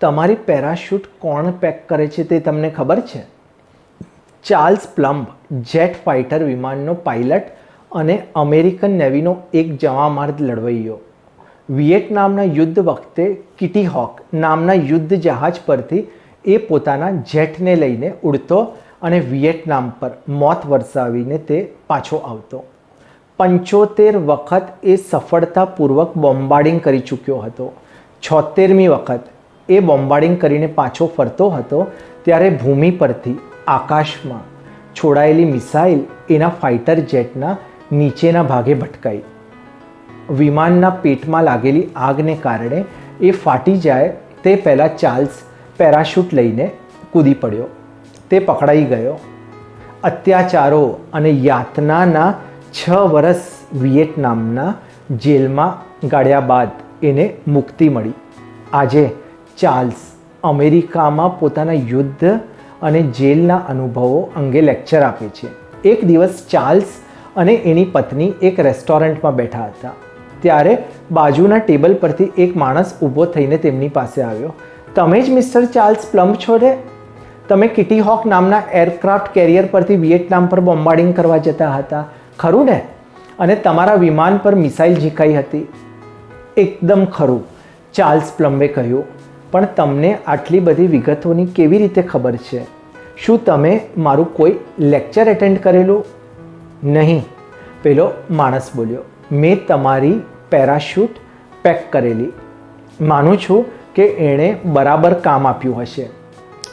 તમારી પેરાશૂટ કોણ પેક કરે છે તે તમને ખબર છે? ચાર્લ્સ પ્લમ્બ, જેટ ફાઇટર વિમાનનો પાઇલટ અને અમેરિકન નેવીનો એક જવામાર્ગ લડવૈયો. વિયેટનામના યુદ્ધ વખતે કિટી હોક નામના યુદ્ધ જહાજ પરથી એ પોતાના જેટને લઈને ઉડતો અને વિયેટનામ પર મોત વરસાવીને તે પાછો આવતો. પંચોતેર વખત એ સફળતાપૂર્વક બોમ્બાર્ડિંગ કરી ચૂક્યો હતો. છોતેરમી વખત એ બોમ્બાર્ડિંગ કરીને પાછો ફરતો હતો ત્યારે ભૂમિ પરથી આકાશમાં છોડાયેલી મિસાઇલ એના ફાઇટર જેટના નીચેના ભાગે ભટકાઈ. વિમાનના પેટમાં લાગેલી આગને કારણે એ ફાટી જાય તે પહેલાં ચાર્લ્સ પેરાશૂટ લઈને કૂદી પડ્યો. તે પકડાઈ ગયો. અત્યાચારો અને યાતનાના છ વર્ષ વિયેટનામના જેલમાં ગાળ્યા બાદ એને મુક્તિ મળી. આજે ચાર્લ્સ અમેરિકામાં પોતાના યુદ્ધ અને જેલના અનુભવો અંગે લેક્ચર આપે છે. એક દિવસ ચાર્લ્સ અને એની પત્ની એક રેસ્ટોરન્ટમાં બેઠા હતા. ત્યારે બાજુના ટેબલ પરથી એક માણસ ઊભો થઈને તેમની પાસે આવ્યો. તમે જ મિસ્ટર ચાર્લ્સ પ્લમ્બ છો રે તમે કિટી હોક નામના એરક્રાફ્ટ કેરિયર પરથી વિયેટનામ પર બોમ્બાર્ડિંગ કરવા જતા હતા, ખરું ને? અને તમારા વિમાન પર મિસાઇલ ઝીકાઈ હતી. એકદમ ખરું, ચાર્લ્સ પ્લમ્બે કહ્યું. પણ તમને આટલી બધી વિગતોની કેવી રીતે ખબર છે? શું તમે મારું કોઈ લેક્ચર એટેન્ડ કરેલું? નહીં. પેલો માણસ બોલ્યો, મેં તમારી પેરાશૂટ પેક કરેલી. માનું છું કે એણે બરાબર કામ આપ્યું હશે.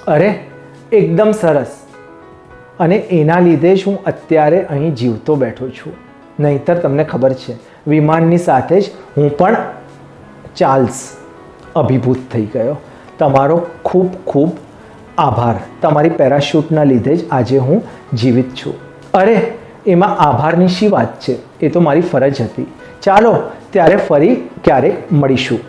અરે, એકદમ સરસ. અને એના લીધે જ હું અત્યારે અહીં જીવતો બેઠો છું. નહીંતર તમને ખબર છે, વિમાનની સાથે જ હું પણ ચાર્લ્સ અભિભૂત થઈ ગયો. તમારો ખૂબ ખૂબ આભાર. તમારી પેરાશૂટના લીધે જ આજે હું જીવિત છું. અરે, એમાં આભારની શી વાત છે? એ તો મારી ફરજ હતી. ચાલો, ત્યારે ફરી ક્યારેક મળીશું.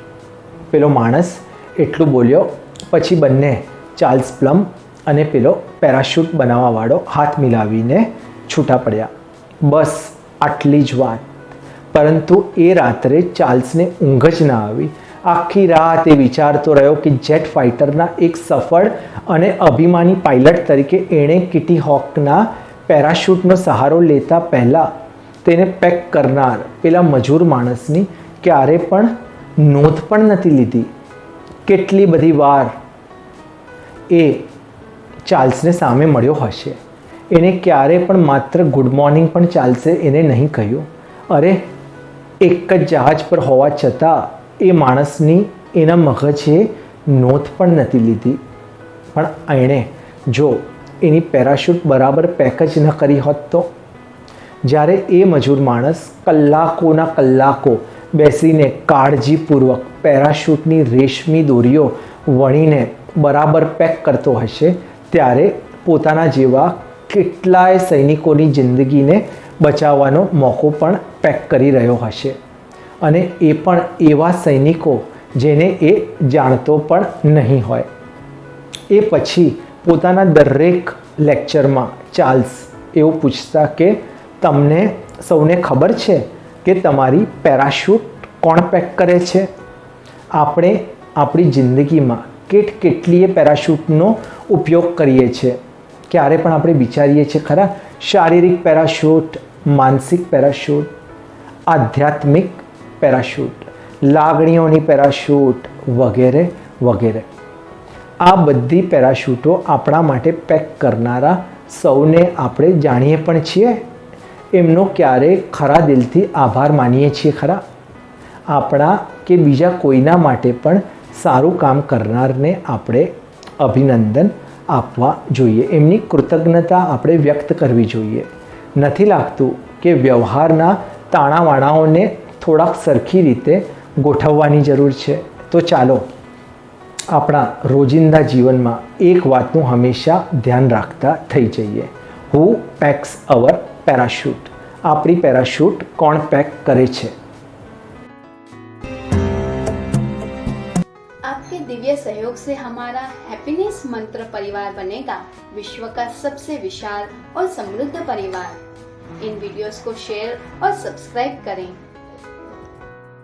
પેલો માણસ એટલું બોલ્યો, પછી બંને ચાર્લ્સ પ્લમ અને પેલો પેરાશૂટ બનાવવાવાળો હાથ મિલાવીને છૂટા પડ્યા. બસ, આટલી જ વાત. પરંતુ એ રાત્રે ચાર્લ્સને ઊંઘ જ ના આવી. આખી રાત એ વિચારતો રહ્યો કે જેટ ફાઇટરના એક સફળ અને અભિમાની પાયલટ તરીકે એણે કિટી હોકના પેરાશૂટનો સહારો લેતા પહેલાં તેને પેક કરનાર પેલા મજૂર માણસની ક્યારે પણ નોંધ પણ નથી લીધી. કેટલી બધી વાર એ ચાર્લ્સને સામે મળ્યો હશે. એને ક્યારે પણ માત્ર ગુડ મોર્નિંગ પણ ચાલશે એને નહીં કહ્યું. અરે, એક જ જહાજ પર હોવા છતાં એ માણસની એના મગજે નોંધ પણ નથી લીધી. પણ એણે જો એની પેરાશૂટ બરાબર પેક જ ન કરી હોત તો? જ્યારે એ મજૂર માણસ કલાકોના કલાકો બેસીને કાળજીપૂર્વક પેરાશૂટની રેશમી દોરીઓ વણીને બરાબર પેક કરતો હશે, ત્યારે પોતાના જેવા કેટલાય સૈનિકોની જિંદગીને બચાવવાનો મોકો પણ પેક કરી રહ્યો હશે. અને એ પણ એવા સૈનિકો જેને એ જાણતો પણ નહીં હોય. એ પછી પોતાના દરેક લેક્ચરમાં ચાર્લ્સ એવું પૂછતા કે, તમને સૌને ખબર છે કે તમારી પેરાશૂટ કોણ પેક કરે છે? આપણે આપણી જિંદગીમાં કેટ કેટલીય પેરાશૂટનો ઉપયોગ કરીએ છીએ. ક્યારે પણ આપણે વિચારીએ છીએ, ખરા? શારીરિક પેરાશૂટ, માનસિક પેરાશૂટ, આધ્યાત્મિક પેરાશૂટ, લાગણીઓની પેરાશૂટ વગેરે વગેરે. આ બધી પેરાશૂટો આપણા માટે પેક કરનારા સૌને આપણે જાણીએ પણ છીએ. એમનો ક્યારે ખરા દિલથી આભાર માનીએ છીએ ખરા. આપણા કે બીજા કોઈના માટે પણ સારું કામ કરનારને આપણે અભિનંદન આપવા જોઈએ. એમની કૃતજ્ઞતા આપણે વ્યક્ત કરવી જોઈએ. નથી લાગતું કે વ્યવહારના તાણાવાણાઓને થોડાક સરખી રીતે ગોઠવવાની જરૂર છે તો ચાલો આપણા રોજિંદા જીવનમાં એક વાતનું હંમેશા ધ્યાન રાખતા થઈ જઈએ હુ પેક્સ અવર પેરાશૂટ આપણી પેરાશૂટ કોણ પેક કરે છે आपके दिव्य सहयोग से हमारा हैप्पीनेस मंत्र परिवार बनेगा विश्व का सबसे विशाल और समृद्ध परिवार इन वीडियोस को शेयर और सब्सक्राइब करें